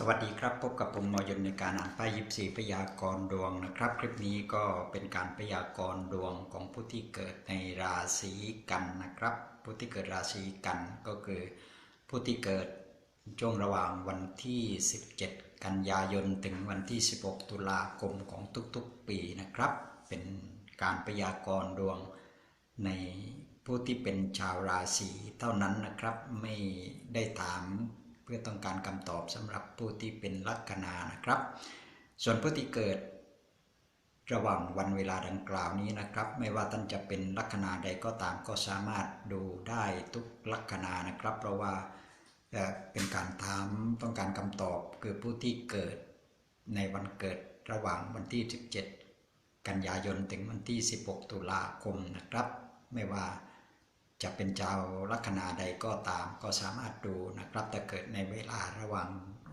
สวัสดีครับ พบกับผมหมอยนในการอ่านไพ่ยิปซีพยากรณ์ดวงนะครับ คลิปนี้ก็เป็นการพยากรณ์ดวงของผู้ที่เกิดในราศีกันนะครับ ผู้ที่เกิดราศีกันก็คือผู้ที่เกิดช่วงระหว่างวันที่ 17 กันยายนถึงวันที่ 16 ตุลาคมของทุกๆปีนะครับ เป็นการพยากรณ์ดวงในผู้ที่เป็นชาวราศีเท่านั้นนะครับ ไม่ได้ถาม พื่อต้องการคำตอบสำหรับผู้ที่เป็นลัคนานะครับ ส่วนผู้ที่เกิดระหว่างวันเวลาดังกล่าวนี้นะครับ ไม่ว่าท่านจะเป็นลัคนาใดก็ตามก็สามารถดูได้ทุกลัคนานะครับ เพราะว่าเอ่อเป็นการถามต้องการคำตอบคือผู้ที่เกิดในวันเกิดระหว่างวันที่ 17 กันยายนถึงวันที่ 16 ตุลาคมนะครับ ไม่ว่า จะเป็นชาวลัคนาใดก็ตามก็สามารถดูนะครับแต่เกิดในเวลาระหว่าง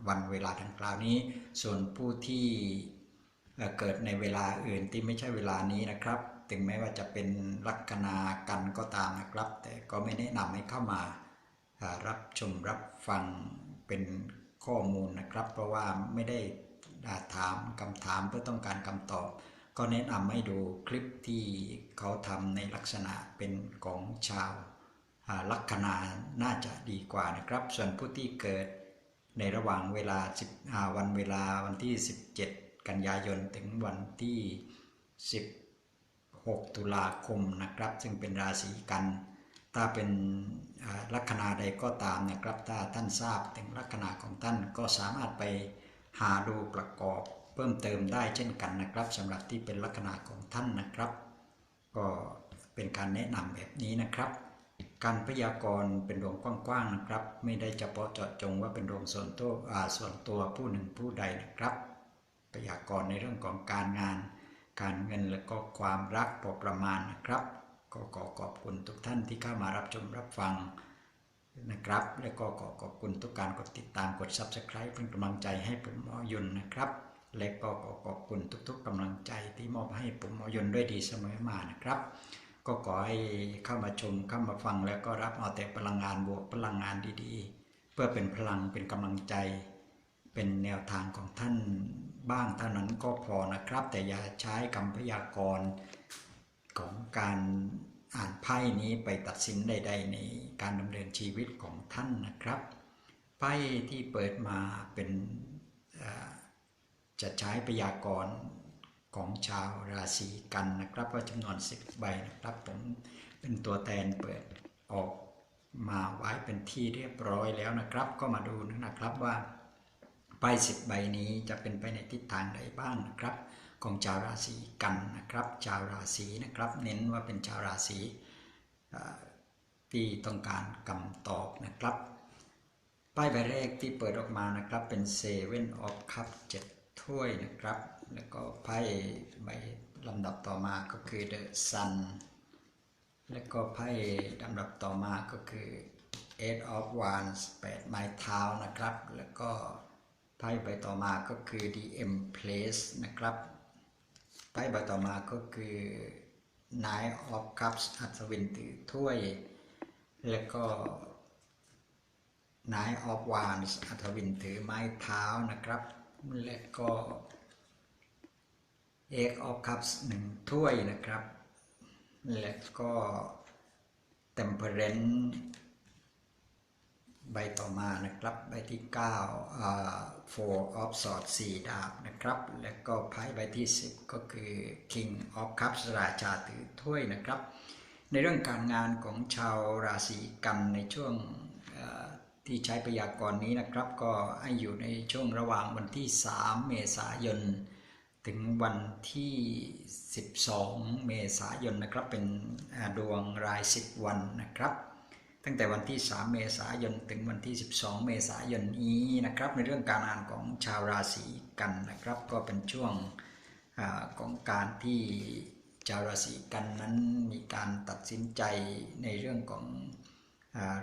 วันเวลาดังกล่าวนี้ ส่วนผู้ที่เกิดในเวลาอื่นที่ไม่ใช่เวลานี้นะครับ ถึงแม้ว่าจะเป็นลัคนากันก็ตามนะครับ แต่ก็ไม่แนะนำให้เข้ามารับชมรับฟังเป็นข้อมูลนะครับ เพราะว่าไม่ได้ถามคำถามเพื่อต้องการคำตอบ ก็แนะนำให้ดูคลิปที่เขาทำในลักษณะเป็นของชาวลัคนาน่าจะดีกว่านะครับ ส่วนผู้ที่เกิดในระหว่างเวลา10าวันเวลาวันที่ 17 กันยายนถึงวันที่ 16 ตุลาคมนะครับ ซึ่งเป็นราศีกัน ถ้าเป็นลัคนาใดก็ตามนะครับ ถ้าท่านทราบถึงลัคนาของท่านก็สามารถไปหาดูประกอบ เพิ่มเติมได้เช่นกันนะครับสำหรับที่เป็นลัคนาของท่านนะครับ ก็เป็นการแนะนำแบบนี้นะครับ การพยากรณ์เป็นดวงกว้างๆนะครับ ไม่ได้เฉพาะเจาะจงว่าเป็นดวงส่วนตัวอ่าส่วนตัวผู้หนึ่งผู้ใดนะครับ พยากรณ์ในเรื่องของการงาน การเงินและก็ความรักพอประมาณนะครับก็ขอขอบคุณทุกท่านที่เข้ามารับชมรับฟังนะครับ และก็ขอขอบคุณทุกการกดติดตามกด Subscribe เป็นกำลังใจให้ผมหมอยุนนะครับ และก็ขอขอบคุณทุกๆกำลังใจที่มอบให้ผมหมอยนด้วยดีเสมอมานะครับ ก็ขอให้เข้ามาชมเข้ามาฟังแล้วก็รับเอาแต่พลังงานบวกพลังงานดีๆ เพื่อเป็นพลังเป็นกำลังใจ เป็นแนวทางของท่านบ้างเท่านั้นก็พอนะครับ แต่อย่าใช้คำพยากรณ์ของการอ่านไพ่นี้ไปตัดสินใด ๆ ในการดำเนินชีวิตของท่านนะครับ ไพ่ที่เปิดมาเป็นอ่อ จะใช้พยากรณ์ของชาวราศีกันนะครับว่าจำนวน10ใบนะครับผมเป็นตัวแทนเปิดออกมาไว้เป็นที่เรียบร้อยแล้วนะครับ ก็มาดูนะครับว่าใบสิบใบนี้จะเป็นไปในทิศทางใดบ้างนะครับ ของชาวราศีกันนะครับ ชาวราศีนะครับ เน้นว่าเป็นชาวราศีที่ต้องการคำตอบนะครับป้ายใบแรกที่เปิดออกมานะครับเป็น Seven of Cup 7 ถ้วยนะครับ แล้วก็ไพ่ใบลำดับต่อมาก็คือ The Sun แล้วก็ไพ่ลำดับต่อมาก็คือ Eight of Wands 8ไม้เท้านะครับ แล้วก็ไพ่ใบต่อมาก็คือ The Empress นะครับไพ่ใบต่อมาก็คือ Nine of Cups อัศวินถือถ้วย แล้วก็นายออฟวานอัธวินถือไม้เท้านะครับ และก็เอกออฟคัพส์หนึ่งถ้วยนะครับ และก็เทมเพเรนใบต่อมานะครับ ใบที่9อ่า four of swords สี่ดาบนะครับ และก็ไพ่ใบที่ 10 ก็คือ king of cups ราชาถือถ้วยนะครับ ในเรื่องการงานของชาวราศีกันในช่วง ที่ใช้พยากรณ์นี้นะครับ ก็ให้อยู่ในช่วงระหว่างวันที่ 3 เมษายน ถึงวันที่ 12 เมษายนนะครับ เป็นดวงราย 10 วันนะครับ ตั้งแต่วันที่ 3 เมษายน ถึงวันที่ 12 เมษายนนี้นะครับ ในเรื่องการงานของชาวราศีกันนะครับ ก็เป็นช่วงอของการที่ชาวราศีกันนั้นมีการตัดสินใจในเรื่องของ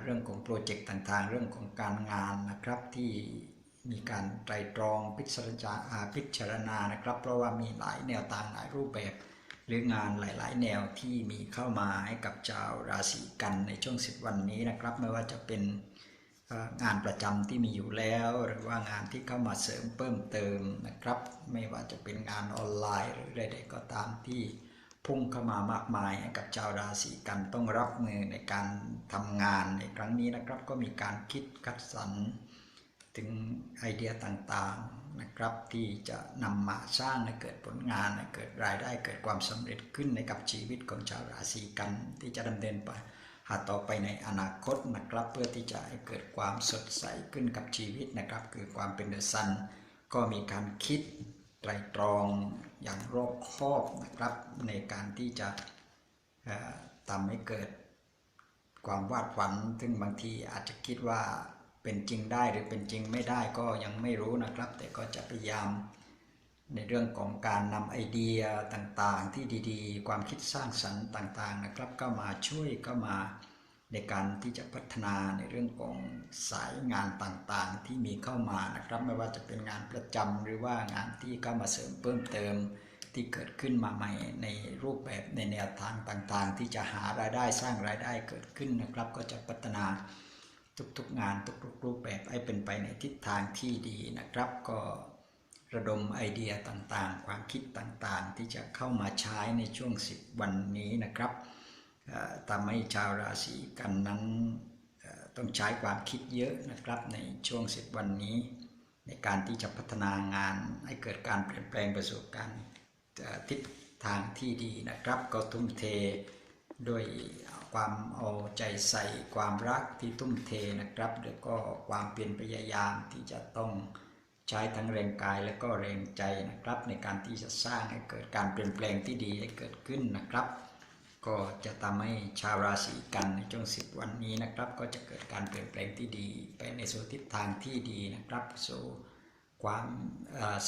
เรื่องของโปรเจกต์ต่างๆ เรื่องของการงานนะครับที่มีการไตรตรองพิจารณาพิจารณานะครับ เพราะว่ามีหลายแนวทางหลายรูปแบบ หรืองานหลาย ๆ แนวที่มีเข้ามาให้กับชาวราศีกันในช่วง 10 วันนี้นะครับ ไม่ว่าจะเป็นงานประจำที่มีอยู่แล้ว หรือว่างานที่เข้ามาเสริมเพิ่มเติมนะครับ ไม่ว่าจะเป็นงานออนไลน์หรือใดๆก็ตามที่ พุ่งเข้ามามากมายกับชาวราศีกันต้องรับมือในการทำงานในครั้งนี้นะครับ ก็มีการคิดคัดสรรถึงไอเดียต่างๆนะครับที่จะนำมาสร้างให้เกิดผลงานให้เกิดรายได้เกิดความสำเร็จขึ้นในกับชีวิตของชาวราศีกันที่จะดำเนินไปหาต่อไปในอนาคตนะครับ เพื่อที่จะให้เกิดความสดใสขึ้นกับชีวิตนะครับ คือความเป็นเดอะซันก็มีการคิด ไตรตรองอย่างรอบคอบนะครับในการที่จะทำให้เกิดความวาดฝัน ซึ่งบางทีอาจจะคิดว่าเป็นจริงได้หรือเป็นจริงไม่ได้ก็ยังไม่รู้นะครับ แต่ก็จะพยายามในเรื่องของการนำไอเดียต่างๆ ที่ดีๆ ความคิดสร้างสรรค์ต่างๆนะครับ ก็มาช่วยก็มา ในการที่จะพัฒนาในเรื่องของสายงานต่างๆ ที่มีเข้ามานะครับ ไม่ว่าจะเป็นงานประจำหรือว่างานที่เข้ามาเสริมเพิ่มเติมที่เกิดขึ้นมาใหม่ในรูปแบบในแนวทางต่างๆ ที่จะหารายได้สร้างรายได้เกิดขึ้นนะครับ ก็จะพัฒนาทุกๆงานทุกๆรูปแบบให้เป็นไปในทิศทางที่ดีนะครับ ก็ระดมไอเดียต่างๆ ความคิดต่างๆ ที่จะเข้ามาใช้ในช่วง 10 วันนี้นะครับ ทำให้ชาวราศีกันนั้นต้องใช้ความคิดเยอะนะครับในช่วง10วันนี้ ในการที่จะพัฒนางานให้เกิดการเปลี่ยนแปลงประสบการณ์ทิศทางที่ดีนะครับ ก็ทุ่มเทด้วยความเอาใจใส่ความรักที่ทุ่มเทนะครับ แล้วก็ความเพียรพยายามที่จะต้องใช้ทั้งแรงกายและก็แรงใจนะครับ ในการที่จะสร้างให้เกิดการเปลี่ยนแปลงที่ดีให้เกิดขึ้นนะครับ ก็จะทำให้ชาวราศีกันในช่วงสิบวันนี้นะครับ ก็จะเกิดการเปลี่ยนแปลงที่ดี ไปในสู่ทิศทางที่ดีนะครับสู่ความ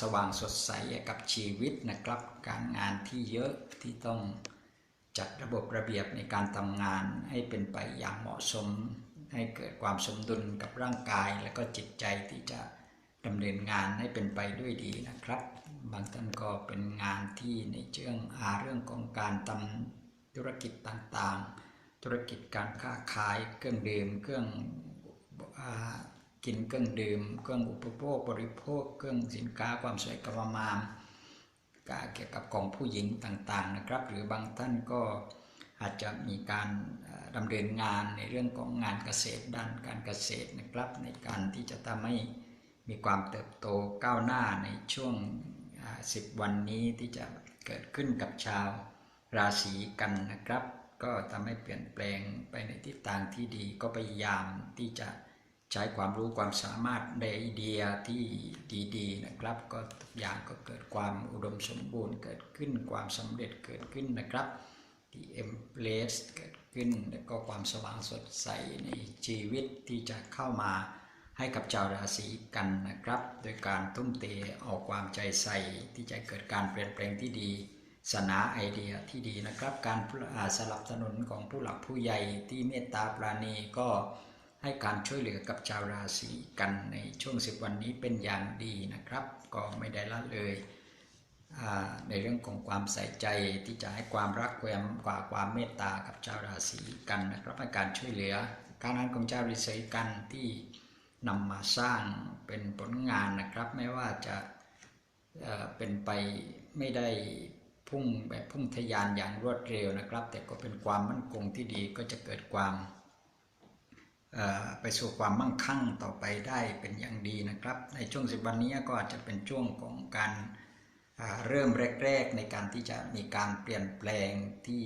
สว่างสดใสกับชีวิตนะครับ การงานที่เยอะที่ต้องจัดระบบระเบียบในการทำงานให้เป็นไปอย่างเหมาะสม ให้เกิดความสมดุลกับร่างกาย และก็จิตใจที่จะดำเนินงานให้เป็นไปด้วยดีนะครับ บางท่านก็เป็นงานที่ในเชิงอาเรื่องของการทำ ธุรกิจต่างๆ ธุรกิจการค้าขายเครื่องดื่มเครื่องอกินเครื่องดื่มเครื่องอุปโภคบริโภค เครื่องสินค้าความสวยความงามการเกี่ยวกับของผู้หญิงต่างๆนะครับ หรือบางท่านก็อาจจะมีการดำเนินงานในเรื่องของงานเกษตรด้านการเกษตรนะครับ ในการที่จะทำให้มีความเติบโตก้าวหน้าในช่วง 10 วันนี้ที่จะเกิดขึ้นกับชาว ราศีกันนะครับ ก็ทำให้เปลี่ยนแปลงไปในทิศทางที่ดีก็พยายามที่จะใช้ความรู้ความสามารถในไอเดียที่ดีๆนะครับ ก็ทุกอย่างก็เกิดความอุดมสมบูรณ์เกิดขึ้นความสำเร็จเกิดขึ้นนะครับที่เอ็มเพลสเกิดขึ้นแล้วก็ความสว่างสดใสในชีวิตที่จะเข้ามาให้กับชาวราศีกันนะครับ โดยการทุ่มเทออกความใจใส่ที่จะเกิดการเปลี่ยนแปลงที่ดี สนาไอเดียที่ดีนะครับ การสลับสนุนของผู้หลักผู้ใหญ่ที่เมตตาปราณีก็ให้การช่วยเหลือกับชาวราศีกันในช่วงสิบวันนี้เป็นอย่างดีนะครับ ก็ไม่ได้ละเลยในเรื่องของความใส่ใจที่จะให้ความรักความกว่าความเมตตากับชาวราศีกันนะครับให้การช่วยเหลือ การงานของชาวราศีกันที่นำมาสร้างเป็นผลงานนะครับ ไม่ว่าจะเป็นไปไม่ได้ พุ่งแบบพุ่งทะยานอย่างรวดเร็วนะครับ แต่ก็เป็นความมั่นคงที่ดีก็จะเกิดความไปสู่ความมั่งคั่งต่อไปได้เป็นอย่างดีนะครับ ในช่วงสิบวันนี้ก็อาจจะเป็นช่วงของการเริ่มแรก ๆ ในการที่จะมีการเปลี่ยนแปลงที่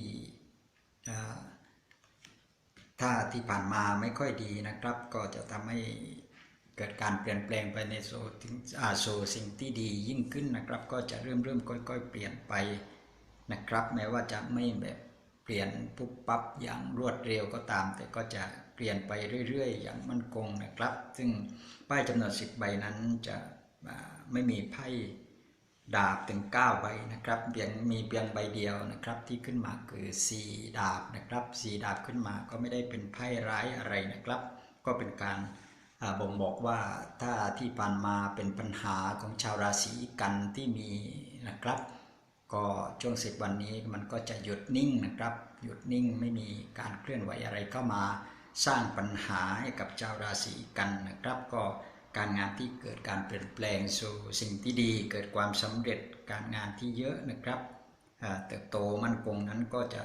ถ้าที่ผ่านมาไม่ค่อยดีนะครับ ก็จะทำให้ เกิดการเปลี่ยนแปลงไปในโซถึงอ่าสู่สิ่งที่ดียิ่งขึ้นนะครับ ก็จะเริ่มเริ่มค่อย ๆ เปลี่ยนไปนะครับ แม้ว่าจะไม่แบบเปลี่ยนปุ๊บปั๊บอย่างรวดเร็วก็ตาม แต่ก็จะเปลี่ยนไปเรื่อย ๆ อย่างมั่นคงนะครับ ซึ่งป้ายจำนวนสิบใบนั้นจะไม่มีไพ่ดาบถึง9ใบนะครับเพียงมีเพียงใบเดียวนะครับ ที่ขึ้นมาคือ 4 ดาบนะครับ 4 ดาบขึ้นมาก็ไม่ได้เป็นไพ่ร้ายอะไรนะครับ ก็เป็นการ บ่งบอกว่าถ้าที่ผ่านมาเป็นปัญหาของชาวราศีกันที่มีนะครับ ก็ช่วงสิบวันนี้มันก็จะหยุดนิ่งนะครับ หยุดนิ่งไม่มีการเคลื่อนไหวอะไรเข้ามาสร้างปัญหาให้กับชาวราศีกันนะครับ ก็การงานที่เกิดการเปลี่ยนแปลงสู่สิ่งที่ดีเกิดความสำเร็จการงานที่เยอะนะครับเติบโตมั่นคงนั้นก็จะ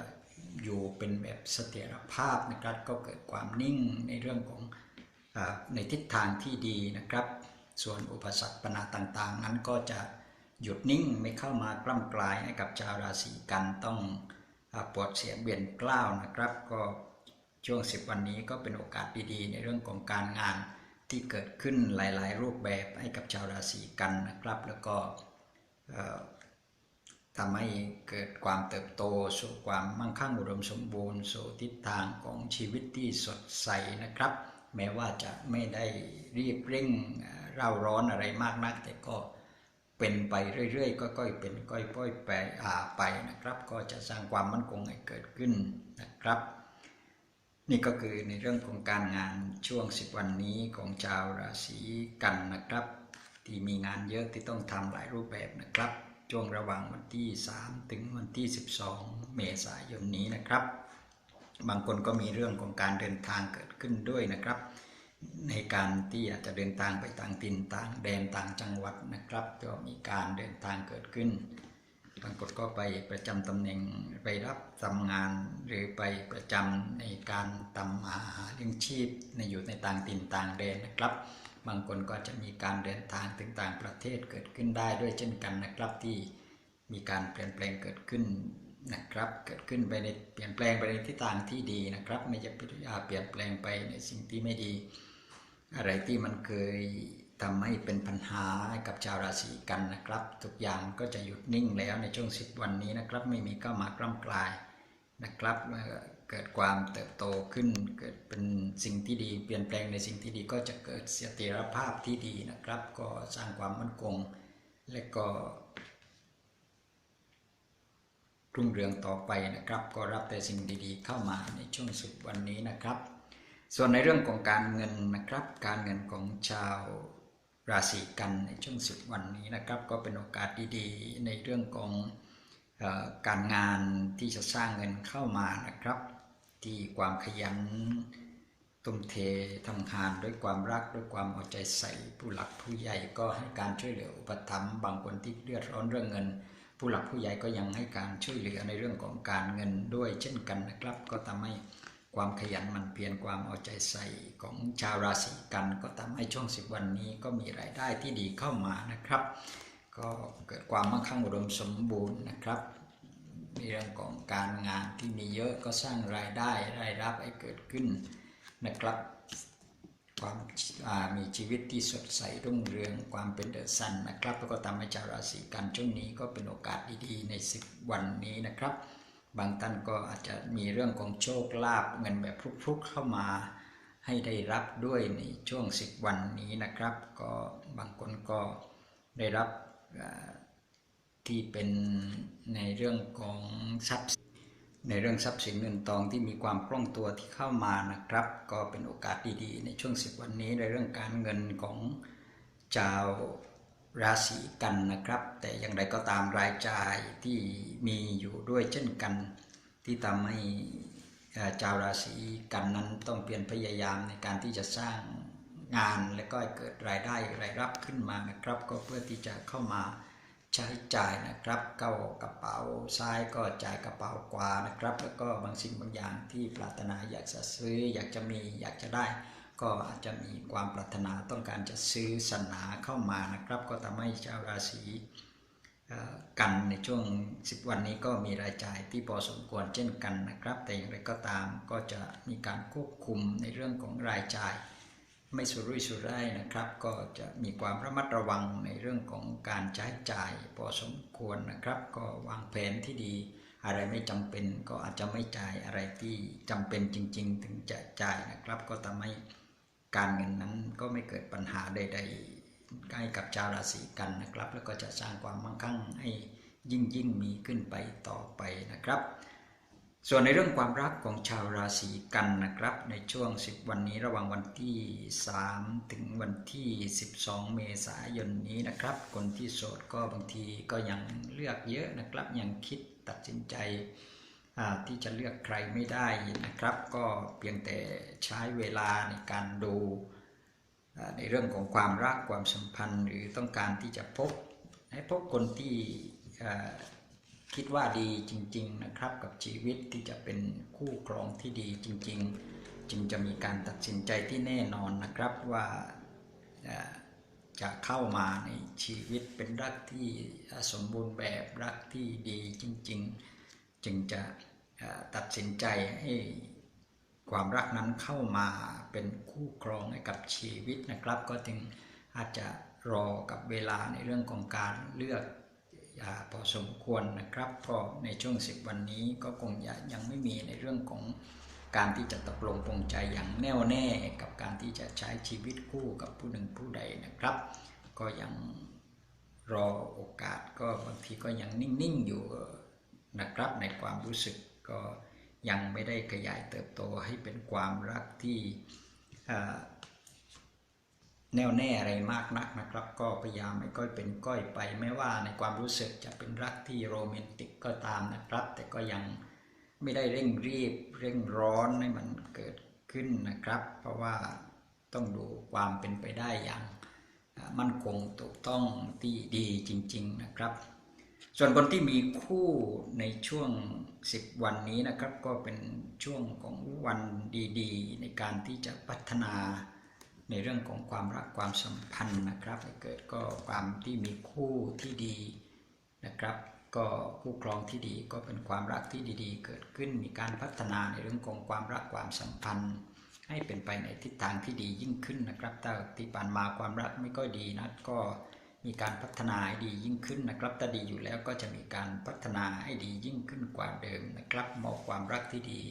อยู่เป็นแบบเสถียรภาพนะครับ ก็เกิดความนิ่งในเรื่องของ ในทิศทางที่ดีนะครับ ส่วนอุปสรรคปัญหาต่างๆ นั้นก็จะหยุดนิ่งไม่เข้ามากล้ำกลายให้กับชาวราศีกันต้องปวดเสียเบียนกล้าวนะครับ ก็ช่วง 10 วันนี้ก็เป็นโอกาสดีๆ ในเรื่องของการงานที่เกิดขึ้นหลาย ๆ รูปแบบให้กับชาวราศีกันนะครับ แล้วก็ทำให้เกิดความเติบโตสู่ความมั่งคั่งอุดมสมบูรณ์สู่ทิศทางของชีวิตที่สดใสนะครับ แม้ว่าจะไม่ได้รีบเร่งเร่าร้อนอะไรมากนัก แต่ก็เป็นไปเรื่อยๆค่อยๆเป็นค่อยๆไปอ่าไปนะครับ ก็จะสร้างความมั่นคงให้เกิดขึ้นนะครับ นี่ก็คือในเรื่องของการงานช่วง 10 วันนี้ของชาวราศีกันนะครับ ที่มีงานเยอะที่ต้องทำหลายรูปแบบนะครับ ช่วงระหว่างวันที่ 3 ถึงวันที่ 12 เมษายนนี้นะครับ บางคนก็มีเรื่องของการเดินทางเกิดขึ้นด้วยนะครับ ในการที่อาจจะเดินทางไปต่างถิ่นต่างแดนต่างจังหวัดนะครับก็มีการเดินทางเกิดขึ้น บางคนก็ไปประจำตำแหน่งไปรับทำงานหรือไปประจำในการทำอาหาเลี้ยงชีพในอยู่ในต่างถิ่นต่างแดนนะครับ บางคนก็จะมีการเดินทางถึงต่างประเทศเกิดขึ้นได้ด้วยเช่นกันนะครับที่มีการเปลี่ยนแปลงเกิดขึ้น นะครับ เกิดขึ้นไปในเปลี่ยนแปลงไปในทิศทางที่ดีนะครับ ไม่จะเปลี่ยนแปลงไปในสิ่งที่ไม่ดี อะไรที่มันเคยทำให้เป็นปัญหาให้กับชาวราศีกันนะครับ ทุกอย่างก็จะหยุดนิ่งแล้วในช่วง 10 วันนี้นะครับ ไม่มีเข้ามากล้ำกลายนะครับเมื่อเกิดความเติบโตขึ้น เกิดเป็นสิ่งที่ดี เปลี่ยนแปลงในสิ่งที่ดีก็จะเกิดเสถียรภาพที่ดีนะครับ ก็สร้างความมั่นคง และก็ รุ่งเรืองต่อไปนะครับ ก็รับแต่สิ่งดีๆ เข้ามาในช่วงสุดวันนี้นะครับ ส่วนในเรื่องของการเงินนะครับ การเงินของชาวราศีกันในช่วงสิบวันนี้นะครับ ก็เป็นโอกาสดีๆ ในเรื่องของออการงานที่จะสร้างเงินเข้ามานะครับ ที่ความขยันตุ้มเททำงานด้วยความรักด้วยความเอาใจใส่ผู้หลักผู้ใหญ่ก็ให้การช่วยเหลืออุปถัมภ์บางคนที่เลือดร้อนเรื่องเงิน ผู้หลักผู้ใหญ่ก็ยังให้การช่วยเหลือในเรื่องของการเงินด้วยเช่นกันนะครับ ก็ทำให้ความขยันมันเพียรความเอาใจใส่ของชาวราศีกัน ก็ทำให้ช่วงสิบวันนี้ก็มีรายได้ที่ดีเข้ามานะครับ ก็เกิดความมั่งคั่งอุดมสมบูรณ์นะครับในเรื่องของการงานที่มีเยอะก็สร้างรายได้รายรับให้เกิดขึ้นนะครับ ความามีชีวิตที่สดใสรุ่งเรืองความเป็นเดอะซันนะครับแล้วก็ทำให้ชาวราศีกันช่วงนี้ก็เป็นโอกาสดีๆในสิบวันนี้นะครับ บางท่านก็อาจจะมีเรื่องของโชคลาภเงินแบบพลุกๆเข้ามาให้ได้รับด้วยในช่วง 10 วันนี้นะครับ ก็บางคนก็ได้รับที่เป็นในเรื่องของทรัพย์ ในเรื่องทรัพย์สินเงินทองที่มีความคล่องตัวที่เข้ามานะครับ ก็เป็นโอกาสดีๆ ในช่วง10วันนี้ในเรื่องการเงินของชาวราศีกันนะครับ แต่อย่างไรก็ตามรายจ่ายที่มีอยู่ด้วยเช่นกัน ที่ทำให้ชาวราศีกันนั้นต้องเปลี่ยนพยายามในการที่จะสร้างงานและก็ให้เกิดรายได้รายรับขึ้นมานะครับ ก็เพื่อที่จะเข้ามา ใช้จ่ายนะครับ เข้ากระเป๋าซ้ายก็จ่ายกระเป๋าขวานะครับ แล้วก็บางสิ่งบางอย่างที่ปรารถนาอยากจะซื้อ อยากจะมีอยากจะได้ ก็อาจจะมีความปรารถนาต้องการจะซื้อสนาเข้ามานะครับ ก็ทำให้ชาวราศีกันในช่วง 10 วันนี้ก็มีรายจ่ายที่พอสมควรเช่นกันนะครับ แต่อย่างไรก็ตามก็จะมีการควบคุมในเรื่องของรายจ่าย ไม่สุรุ่ยสุร่ายนะครับ ก็จะมีความระมัดระวังในเรื่องของการใช้จ่ายพอสมควรนะครับ ก็วางแผนที่ดี อะไรไม่จำเป็นก็อาจจะไม่จ่ายอะไรที่จำเป็นจริง ๆ ถึงจะจ่ายนะครับ ก็ทำให้การเงินนั้นก็ไม่เกิดปัญหาใด ๆ ใกล้กับชาวราศีกันนะครับ แล้วก็จะสร้างความมั่งคั่งให้ยิ่งยิ่งมีขึ้นไปต่อไปนะครับ ส่วนในเรื่องความรักของชาวราศีกันนะครับ ในช่วง 10 วันนี้ระหว่างวันที่ 3 ถึงวันที่ 12 เมษายนนี้นะครับ คนที่โสดก็บางทีก็ยังเลือกเยอะนะครับ ยังคิดตัดสินใจที่จะเลือกใครไม่ได้นะครับ ก็เพียงแต่ใช้เวลาในการดูในเรื่องของความรักความสัมพันธ์ หรือต้องการที่จะพบให้พบคนที่ คิดว่าดีจริง ๆ นะครับ กับชีวิตที่จะเป็นคู่ครองที่ดีจริง ๆ จึงจะมีการตัดสินใจที่แน่นอนนะครับว่าจะเข้ามาในชีวิตเป็นรักที่สมบูรณ์แบบรักที่ดีจริง ๆ จึงจะตัดสินใจให้ความรักนั้นเข้ามาเป็นคู่ครองกับชีวิตนะครับ ก็ถึงอาจจะรอกับเวลาในเรื่องของการเลือก พอสมควรนะครับ ก็ในช่วง 10 วันนี้ก็คงยังไม่มีในเรื่องของการที่จะตกลงปรงใจอย่างแน่วแน่กับการที่จะใช้ชีวิตคู่กับผู้หนึ่งผู้ใดนะครับ ก็ยังรอโอกาสก็บางทีก็ยังนิ่ง ๆ อยู่นะครับในความรู้สึกก็ยังไม่ได้ขยายเติบโตให้เป็นความรักที่ แน่วแน่อะไรมากนักนะครับ ก็พยายามไม่ก้อยเป็นก้อยไปแม้ว่าในความรู้สึกจะเป็นรักที่โรแมนติกก็ตามนะครับ แต่ก็ยังไม่ได้เร่งรีบเร่งร้อนให้มันเกิดขึ้นนะครับ เพราะว่าต้องดูความเป็นไปได้อย่างมั่นคงถูกต้องที่ดีจริง ๆนะครับ ส่วนคนที่มีคู่ในช่วง 10 วันนี้นะครับ ก็เป็นช่วงของวันดี ๆ ในการที่จะพัฒนา ในเรื่องของความรักความสัมพันธ์นะครับเกิดก็ความที่มีคู่ที่ดีนะครับ ก็คู่ครองที่ดีก็เป็นความรักที่ดีๆ เกิดขึ้นมีการพัฒนาในเรื่องของความรักความสัมพันธ์ ให้เป็นไปในทิศทางที่ดียิ่งขึ้นนะครับถ้าที่ผ่านมาความรักไม่ก็ดีนะก็มีการพัฒนาให้ดียิ่งขึ้นนะครับถ้าดีอยู่แล้วก็จะมีการพัฒนาให้ดียิ่งขึ้นกว่าเดิมนะครับมอบความรักที่ดี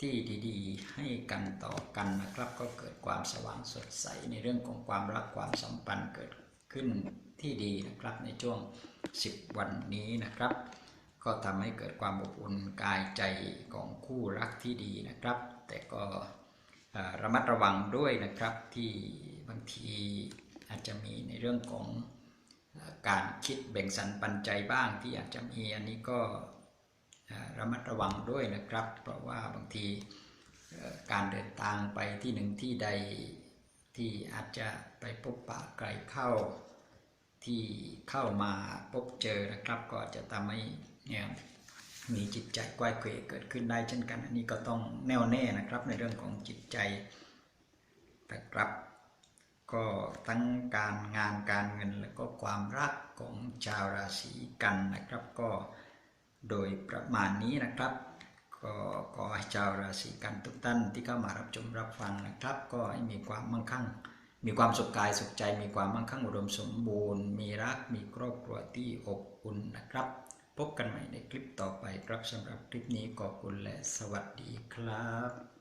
ที่ดีๆ ให้กันต่อกันนะครับ ก็เกิดความสว่างสดใสในเรื่องของความรักความสัมพันธ์เกิดขึ้นที่ดีนะครับในช่วง 10 วันนี้นะครับ ก็ทำให้เกิดความอบอุ่นกายใจของคู่รักที่ดีนะครับ แต่ก็ระมัดระวังด้วยนะครับที่บางทีอาจจะมีในเรื่องของการคิดแบ่งสรรปันใจบ้างที่อาจจะมีอันนี้ก็ ระมัดระวังด้วยนะครับ เพราะว่าบางทีการเดินทางไปที่หนึ่งที่ใดที่อาจจะไปพบปะไกลเข้าที่เข้ามาพบเจอนะครับ ก็จจะทำให้เนี่ยมีจิตใจกว้ายเขวเกิดขึ้นได้เช่นกัน อันนี้ก็ต้องแน่วแน่นะครับในเรื่องของจิตใจนะครับ ก็ทั้งการงานการเงินแล้วก็ความรักของชาวราศีกันนะครับ ก็ โดยประมาณนี้นะครับ ก็ขอให้ชาวราศีกันทุกท่านที่เข้ามารับชมรับฟังนะครับ ก็ให้มีความมั่งคั่ง มีความสุขกายสุขใจ มีความมั่งคั่งอุดมสมบูรณ์ มีรักมีครอบครัวที่อบอุ่นนะครับ พบกันใหม่ในคลิปต่อไปครับสำหรับคลิปนี้ขอบคุณและสวัสดีครับ